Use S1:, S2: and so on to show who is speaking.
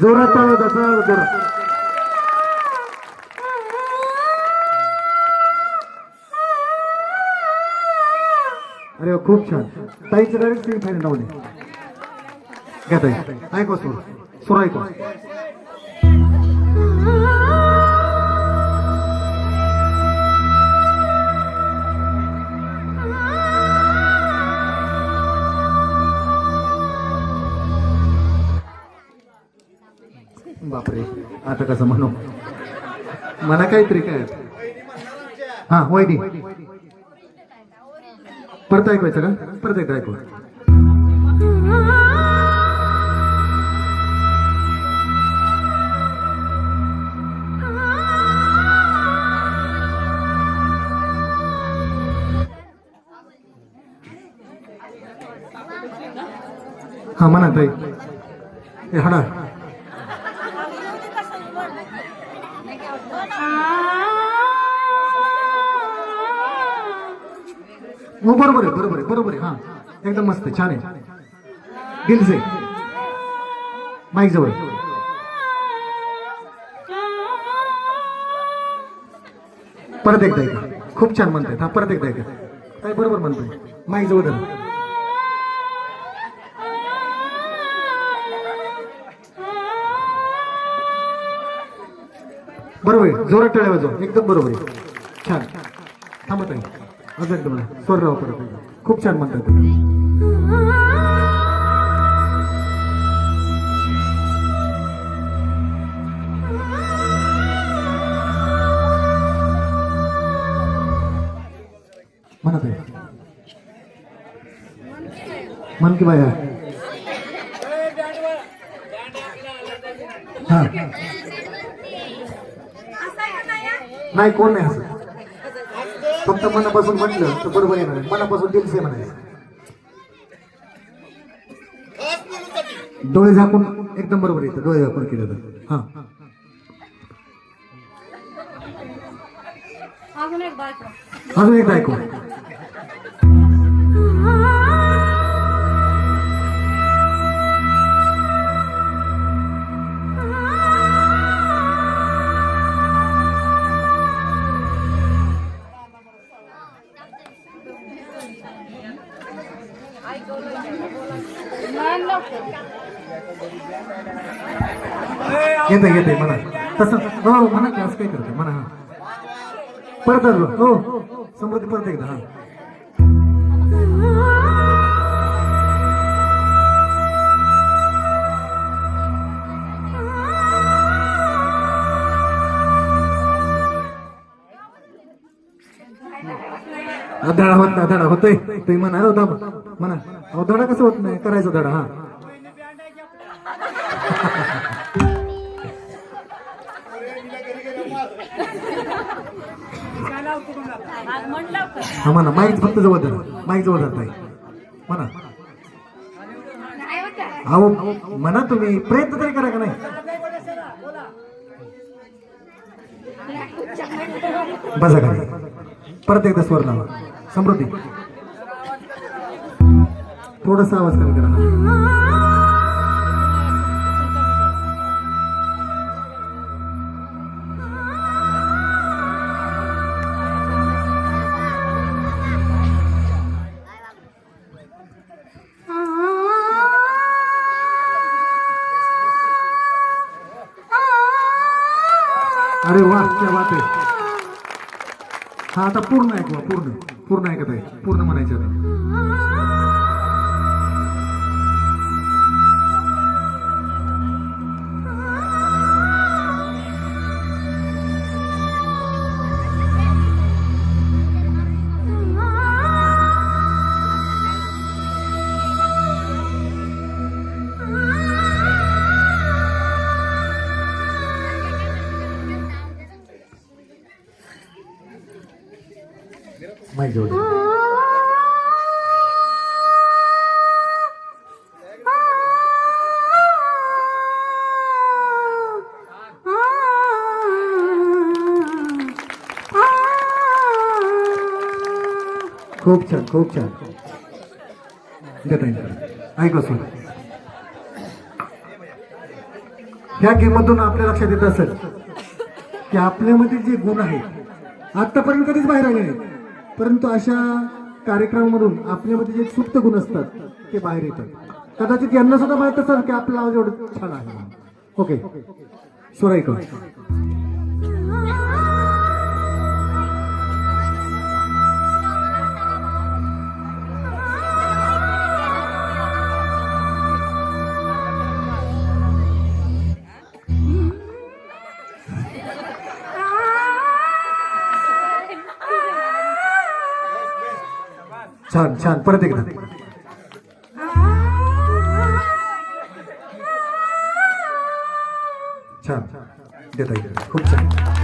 S1: जोरात टाळ्या जोरात अरे खूप छान. ताईचं डायरेक्ट सेमी फायनल लावले घ्या ताई. ऐकवा सोर. सोर ऐकवा. बापरे. आता कसं म्हणू? मला काहीतरी काय? हा वैदी परत ऐकवायचं का? परत एकदा ऐकू. हा म्हणा ताई. ए हाडा हो बरोबर आहे बरोबर आहे बरोबर आहे. हा. एकदम मस्त आहे, छान आहे. दिल से. माईक जवळ. परत एकदा ऐका. खूप छान म्हणतायत हा परत एकदा ऐका. काय बरोबर म्हणतोय. माईक जवळ धरा. बरोबर आहे जोरात टाळ्या एकदम बरोबर आहे. छान. थांबत आहे अजून एकदम स्वर राव परत. खूप छान म्हणतात तुम्ही. म्हणत आहे. मन की बाया. हा. नाही कोण नाही असं. फक्त मनापासून म्हटलं तर बरोबर येणार आहे. मनापासून दिलसे म्हणायचं. डोळे झाकून एकदम बरोबर येतं. डोळे झाकून केलं तर. हा.
S2: अजून एक बायको.
S1: येते येते म्हणा. तसं हो म्हणा की असं काय करते म्हणा हा. परत हो, हो, हो समृद्धी परत एकदा हा. धडा होत नाही धडा होतोय. तुम्ही म्हणा हो म्हणा. अहो धडा कसं होत नाही? करायचा धडा हा. हा म्हणा माईक फक्त जवळ धर. माईक जवळ धरताय. म्हणा. अहो म्हणा तुम्ही प्रयत्न तरी करा का नाही? बसा का परत एकदा स्वर लावा. समृद्धी. थोडासा आवाज कमी करा. हा आता पूर्ण ऐकवा पूर्ण. पूर्ण ऐकत आहे. पूर्ण म्हणायचं आता माहिती जवळ खूप छान खूप छान. देता येईल ऐका सर ह्या गेममधून आपल्या लक्षात येत असेल की आपल्यामध्ये जे गुण आहेत आत्तापर्यंत कधीच बाहेर आले नाहीत. परंतु अशा कार्यक्रमामधून आपल्यामध्ये जे सुप्त गुण असतात ते बाहेर येतात. कदाचित यांना सुद्धा माहीत असेल की आपला आवाज एवढं छान आहे. ओके. सुराईकर छान छान. परत एकदा. छान. देता येईल. खूप छान.